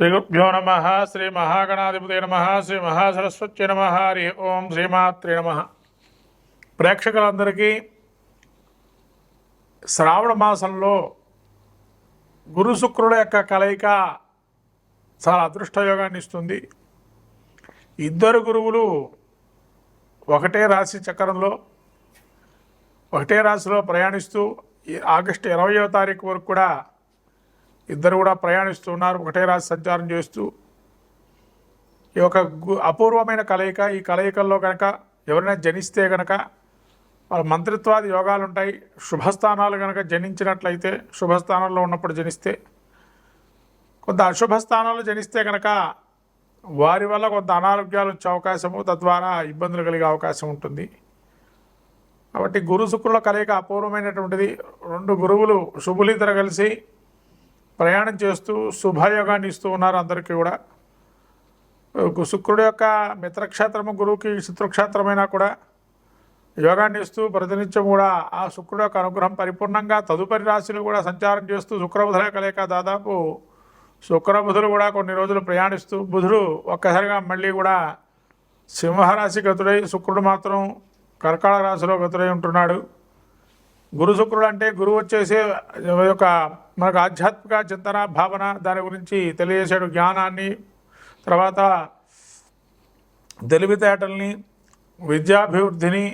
శ్రీగుభ్యో నమ శ్రీ మహాగణాధిపతి నమ శ్రీ మహాసరస్వతి నమ హరి ఓం శ్రీమాత్రి నమ. ప్రేక్షకులందరికీ శ్రావణ మాసంలో గురు శుక్రుల యొక్క కలయిక చాలా అదృష్టయోగాన్ని ఇస్తుంది. ఇద్దరు గురువులు ఒకటే రాశి చక్రంలో ఒకటే రాశిలో ప్రయాణిస్తూ ఆగస్టు ఇరవయో తారీఖు వరకు కూడా ఇద్దరు కూడా ప్రయాణిస్తూ ఉన్నారు ఒకటే రాజు సంచారం చేస్తూ. ఈ యొక్క గు- అపూర్వమైన కలయిక ఈ కలయికల్లో కనుక ఎవరైనా జనిస్తే కనుక వాళ్ళ మంత్రిత్వాది యోగాలు ఉంటాయి శుభస్థానాలు కనుక జనించినట్లయితే శుభస్థానంలో ఉన్నప్పుడు జనిస్తే కొంత అశుభ స్థానాలు జనిస్తే కనుక వారి వల్ల కొంత అనారోగ్యాలు వచ్చే అవకాశము తద్వారా ఇబ్బందులు కలిగే అవకాశం ఉంటుంది. కాబట్టి గురు శుక్రుల కలయిక అపూర్వమైనటువంటిది. రెండు గురువులు శుభులిద్దరు కలిసి ప్రయాణం చేస్తూ శుభయోగాన్ని ఇస్తూ ఉన్నారు అందరికీ కూడా. శుక్రుడు యొక్క మిత్రక్షేత్రము గురువుకి శత్రుక్షేత్రమైనా కూడా యోగాన్ని ఇస్తూ ప్రతినిత్యం కూడా ఆ శుక్రుడు యొక్క అనుగ్రహం పరిపూర్ణంగా తదుపరి రాశులు కూడా సంచారం చేస్తూ శుక్రబుధుల కలయిక దాదాపు శుక్రబుధులు కూడా కొన్ని రోజులు ప్రయాణిస్తూ బుధుడు ఒక్కసారిగా మళ్ళీ కూడా సింహరాశి గతుడై శుక్రుడు మాత్రం కర్కాళ రాశిలో గతుడై ఉంటున్నాడు. గురు శుక్రుడు అంటే గురువు వచ్చేసి యొక్క మనకు ఆధ్యాత్మిక చింతన భావన దాని గురించి తెలియజేసాడు జ్ఞానాన్ని. తర్వాత తెలివితేటల్ని విద్యాభివృద్ధిని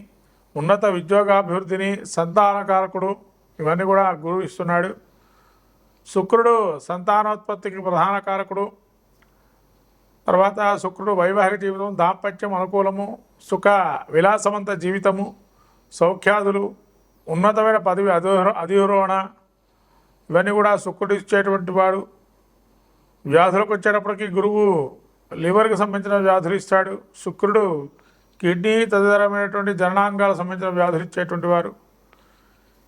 ఉన్నత ఉద్యోగాభివృద్ధిని సంతానకారకుడు ఇవన్నీ కూడా గురువు ఇస్తున్నాడు. శుక్రుడు సంతానోత్పత్తికి ప్రధాన కారకుడు. తర్వాత శుక్రుడు వైవాహిక జీవితం దాంపత్యం అనుకూలము సుఖ విలాసవంత జీవితము సౌఖ్యాదులు ఉన్నతమైన పదవి అధిరో అధిరోహణ ఇవన్నీ కూడా శుక్రుడు ఇచ్చేటువంటి వాడు. వ్యాధులకు వచ్చేటప్పటికి గురువు లివర్కి సంబంధించిన వ్యాధులు ఇస్తాడు. శుక్రుడు కిడ్నీ తదితరమైనటువంటి జననాంగాలకు సంబంధించిన వ్యాధులు ఇచ్చేటువంటి వారు.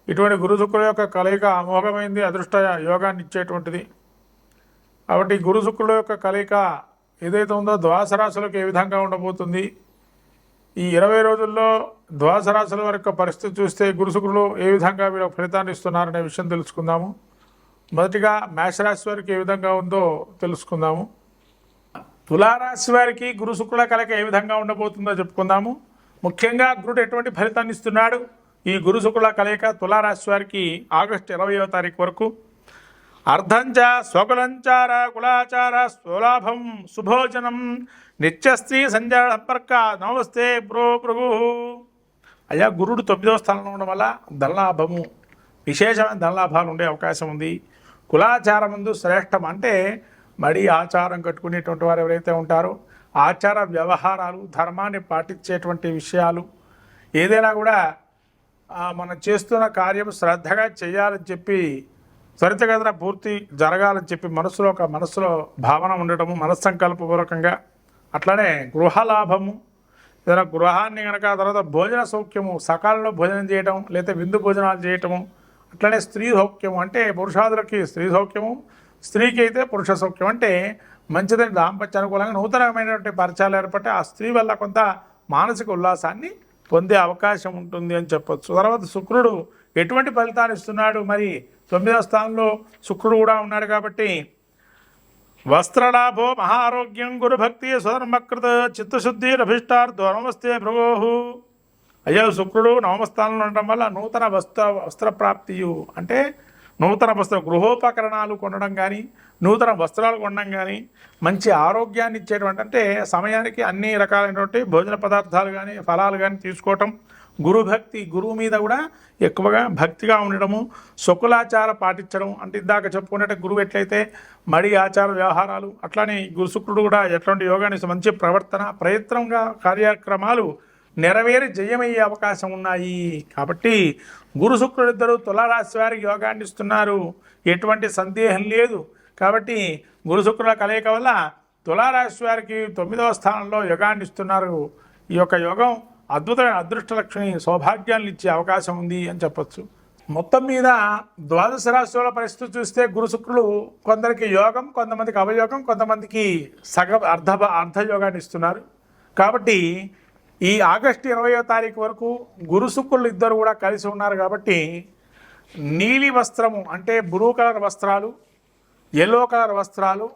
ఇటువంటి గురు శుక్రుల యొక్క కలయిక అమోఘమైంది అదృష్ట యోగాన్ని ఇచ్చేటువంటిది. కాబట్టి గురు శుక్రుల యొక్క కలయిక ఏదైతే ఉందో ద్వాదశ రాశులకు ఏ విధంగా ఉండబోతుంది? ఈ ఇరవై రోజుల్లో ద్వాదశ రాశుల వరకు పరిస్థితి చూస్తే గురుశుకులు ఏ విధంగా వీళ్ళ ఫలితాన్ని ఇస్తున్నారనే విషయం తెలుసుకుందాము. మొదటిగా మేషరాశి వారికి ఏ విధంగా ఉందో తెలుసుకుందాము. తులారాశి వారికి గురుశుకుల కలక ఏ విధంగా ఉండబోతుందో చెప్పుకుందాము. ముఖ్యంగా గురుడు ఎటువంటి ఫలితాన్ని ఇస్తున్నాడు? ఈ గురుశుకుల కలయిక తులారాశి వారికి ఆగస్టు ఇరవయో తారీఖు వరకు అర్ధంచ స్వకులంచార కులాచార స్వలాభం శుభోజనం నిత్యస్త్రీ సంచార సంపర్క నమస్తే ప్రో ప్రభు. అయ్యా గురుడు తొమ్మిదవ స్థానంలో ఉండడం వల్ల ధనలాభము విశేషమైన ధనలాభాలు ఉండే అవకాశం ఉంది. కులాచారం ముందు శ్రేష్టం అంటే మడి ఆచారం కట్టుకునేటువంటి వారు ఎవరైతే ఉంటారో ఆచార వ్యవహారాలు ధర్మాన్ని పాటించేటువంటి విషయాలు ఏదైనా కూడా మనం చేస్తున్న కార్యం శ్రద్ధగా చేయాలని చెప్పి త్వరితగతిన పూర్తి జరగాలని చెప్పి మనసులో ఒక మనసులో భావన ఉండటము మనస్సంకల్పపూర్వకంగా అట్లనే గృహలాభము ఏదైనా గృహాన్ని కనుక తర్వాత భోజన సౌఖ్యము సకాలంలో భోజనం చేయటం లేదా విందు భోజనాలు చేయటము అట్లనే స్త్రీ సౌఖ్యము అంటే పురుషాదులకి స్త్రీ సౌఖ్యము స్త్రీకి అయితే పురుష సౌఖ్యం అంటే మంచిదని దాంపత్య అనుకూలంగా నూతనమైనటువంటి పరిచయాలు ఏర్పడితే ఆ స్త్రీ వల్ల కొంత మానసిక ఉల్లాసాన్ని పొందే అవకాశం ఉంటుంది అని చెప్పొచ్చు. తర్వాత శుక్రుడు ఎటువంటి ఫలితాలు ఇస్తున్నాడు? మరి తొమ్మిదవ స్థానంలో శుక్రుడు కూడా ఉన్నాడు కాబట్టి వస్త్రలాభో మహారోగ్యం గురుభక్తి స్వధర్మకృత చిత్తశుద్ధి రభిష్టార్థో నమస్తే భృగోహు అయ్యో శుక్రుడు నవమస్థానంలో ఉండడం వల్ల నూతన వస్త్ర వస్త్రప్రాప్తియు అంటే నూతన వస్త్ర గృహోపకరణాలు కొనడం కానీ నూతన వస్త్రాలు కొనడం కానీ మంచి ఆరోగ్యాన్ని ఇచ్చేటువంటి అంటే సమయానికి అన్ని రకాలైనటువంటి భోజన పదార్థాలు కానీ ఫలాలు కానీ తీసుకోవటం గురుభక్తి గురువు మీద కూడా ఎక్కువగా భక్తిగా ఉండడము శుకులాచార పాటించడం అంటే ఇందాక చెప్పుకున్నట్టు గురువు ఎట్లయితే మడి ఆచార వ్యవహారాలు అట్లానే గురు శుక్రుడు కూడా ఎట్లాంటి యోగానికి మంచి ప్రవర్తన ప్రయత్నంగా కార్యక్రమాలు నెరవేరి జయమయ్యే అవకాశం ఉన్నాయి. కాబట్టి గురు శుక్రుడు తులారాశి వారికి యోగాన్ని ఇస్తున్నారు. ఎటువంటి సందేహం లేదు. కాబట్టి గురు శుక్రుల కలయిక వల్ల తులారాశి వారికి తొమ్మిదవ స్థానంలో యోగాన్ని ఇస్తున్నారు. ఈ యొక్క యోగం అద్భుతమైన అదృష్ట లక్ష్మి సౌభాగ్యాన్ని ఇచ్చే అవకాశం ఉంది అని చెప్పచ్చు. మొత్తం మీద ద్వాదశ రాశుల పరిస్థితి చూస్తే గురుశుక్రులు కొందరికి యోగం కొంతమందికి అవయోగం కొంతమందికి సగ అర్ధ అర్ధయోగాన్ని ఇస్తున్నారు. కాబట్టి ఈ ఆగస్టు ఇరవయో తారీఖు వరకు గురుశుక్రులు ఇద్దరు కూడా కలిసి ఉన్నారు కాబట్టి నీలి వస్త్రము అంటే బ్లూ కలర్ వస్త్రాలు ఎల్లో కలర్ వస్త్రాలు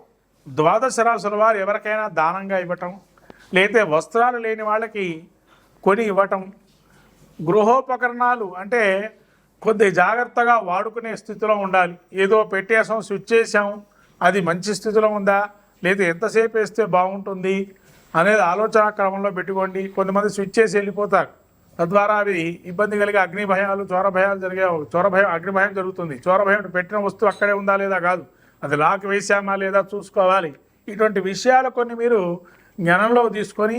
ద్వాదశ రాశుల వారు ఎవరికైనా దానంగా ఇవ్వటం లేతే వస్త్రాలు లేని వాళ్ళకి కొని ఇవ్వటం. గృహోపకరణాలు అంటే కొద్ది జాగ్రత్తగా వాడుకునే స్థితిలో ఉండాలి. ఏదో పెట్టేసాం స్విచ్ చేసాం అది మంచి స్థితిలో ఉందా లేదా ఎంతసేపు వేస్తే బాగుంటుంది అనేది ఆలోచన క్రమంలో పెట్టుకోండి. కొంతమంది స్విచ్ చేసి వెళ్ళిపోతారు. తద్వారా అవి ఇబ్బంది కలిగే అగ్ని భయాలు చోర భయాలు జరిగే చోర భయం అగ్ని భయం జరుగుతుంది. చోర భయం పెట్టిన వస్తువు అక్కడే ఉందా లేదా కాదు. అది లాక్ వేసామా లేదా చూసుకోవాలి. ఇటువంటి విషయాలు కొన్ని మీరు జ్ఞానంలో తీసుకొని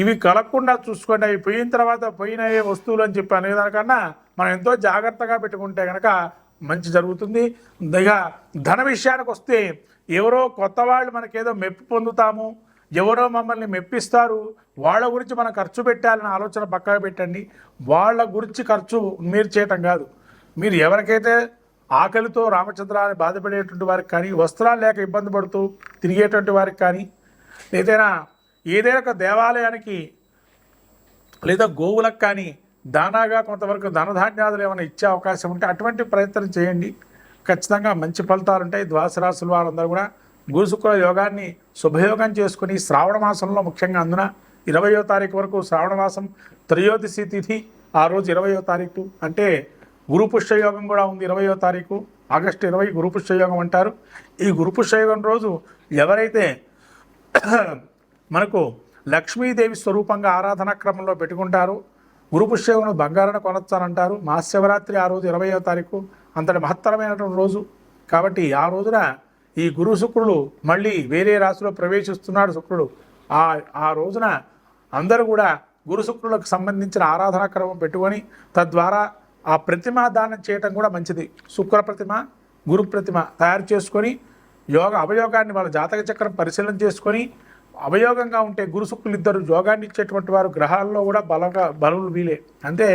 ఇవి కలగకుండా చూసుకోండి అవి పోయిన తర్వాత పోయిన వస్తువులు అని చెప్పి అనేదానికన్నా మనం ఎంతో జాగ్రత్తగా పెట్టుకుంటే కనుక మంచి జరుగుతుంది. ఇక ధన విషయానికి వస్తే ఎవరో కొత్త వాళ్ళు మనకేదో మెప్పి పొందుతాము ఎవరో మమ్మల్ని మెప్పిస్తారు వాళ్ళ గురించి మనం ఖర్చు పెట్టాలనే ఆలోచన పక్కగా పెట్టండి. వాళ్ళ గురించి ఖర్చు మీరు చేయటం కాదు. మీరు ఎవరికైతే ఆకలితో రామచంద్రాన్ని బాధపడేటువంటి వారికి కానీ వస్త్రాలు లేక ఇబ్బంది పడుతూ తిరిగేటువంటి వారికి కానీ ఏదైనా ఏదైనా ఒక దేవాలయానికి లేదా గోవులకు కానీ దానాగా కొంతవరకు ధనధాన్యాదులు ఏమైనా ఇచ్చే అవకాశం ఉంటే అటువంటి ప్రయత్నం చేయండి. ఖచ్చితంగా మంచి ఫలితాలు ఉంటాయి. ద్వాదశ రాశుల వారందరూ కూడా గురు యోగాన్ని శుభయోగం చేసుకుని శ్రావణ మాసంలో ముఖ్యంగా అందున ఇరవయో తారీఖు వరకు శ్రావణ మాసం త్రయోదశి తిథి ఆ రోజు ఇరవయో తారీఖు అంటే గురుపుష్యయోగం కూడా ఉంది ఇరవయో తారీఖు. ఆగస్టు ఇరవై గురుపుష్యయోగం అంటారు. ఈ గురుపుష్యయోగం రోజు ఎవరైతే మనకు లక్ష్మీదేవి స్వరూపంగా ఆరాధనా క్రమంలో పెట్టుకుంటారు. గురుపుష్యమును పుష్యమును కొనొచ్చానంటారు మహాశివరాత్రి ఆ రోజు ఇరవయో తారీఖు అంతటి మహత్తరమైనటువంటి రోజు. కాబట్టి ఆ రోజున ఈ గురు శుక్రుడు మళ్ళీ వేరే రాశిలో ప్రవేశిస్తున్నాడు శుక్రుడు. ఆ ఆ రోజున అందరూ కూడా గురు శుక్రులకు సంబంధించిన ఆరాధనా క్రమం పెట్టుకొని తద్వారా ఆ ప్రతిమ దానం చేయటం కూడా మంచిది. శుక్ర ప్రతిమ గురు ప్రతిమ తయారు చేసుకొని యోగ అవయోగాన్ని వాళ్ళ జాతక చక్రం పరిశీలన చేసుకొని అవయోగంగా ఉంటే గురుసుక్కులు ఇద్దరు యోగాన్ని ఇచ్చేటువంటి వారు గ్రహాల్లో కూడా బలంగా బలులు వీలే. అంటే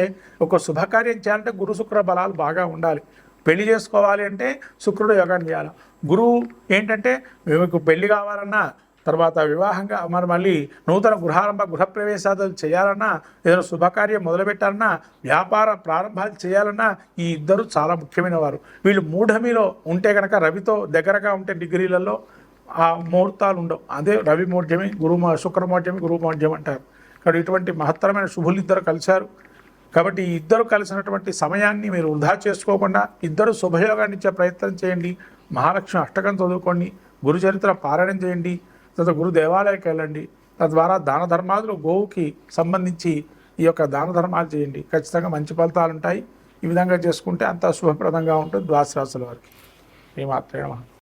ఒక శుభకార్యం చేయాలంటే గురు శుక్ర బలాలు బాగా ఉండాలి. పెళ్ళి చేసుకోవాలి అంటే శుక్రుడు యోగాన్ని చేయాలి. గురువు ఏంటంటే మీకు పెళ్ళి కావాలన్నా తర్వాత వివాహంగా మరి మళ్ళీ నూతన గృహారంభ గృహప్రవేశాలు చేయాలన్నా ఏదైనా శుభకార్యం మొదలుపెట్టాలన్నా వ్యాపార ప్రారంభాలు చేయాలన్నా ఈ ఇద్దరు చాలా ముఖ్యమైన వారు వీళ్ళు మూఢమిలో ఉంటే కనుక రవితో దగ్గరగా ఉంటే డిగ్రీలలో ఆ ముహూర్తాలు ఉండవు. అదే రవి మౌఢ్యమి గురు శుక్రమౌఢ్యమి గురు మౌఢ్యం అంటారు. కాబట్టి ఇటువంటి మహత్తరమైన శుభులు ఇద్దరు కలిశారు. కాబట్టి ఇద్దరు కలిసినటువంటి సమయాన్ని మీరు వృధా చేసుకోకుండా ఇద్దరు శుభయోగాన్ని ఇచ్చే ప్రయత్నం చేయండి. మహాలక్ష్మి అష్టకం చదువుకోండి. గురు చరిత్ర పారాయణం చేయండి. తర్వాత గురు దేవాలయకి వెళ్ళండి. తద్వారా దాన ధర్మాదులు గోవుకి సంబంధించి ఈ యొక్క దాన ధర్మాలు చేయండి. ఖచ్చితంగా మంచి ఫలితాలు ఉంటాయి. ఈ విధంగా చేసుకుంటే అంత శుభప్రదంగా ఉంటుంది. ద్వాసరాశుల వారికి. ఈ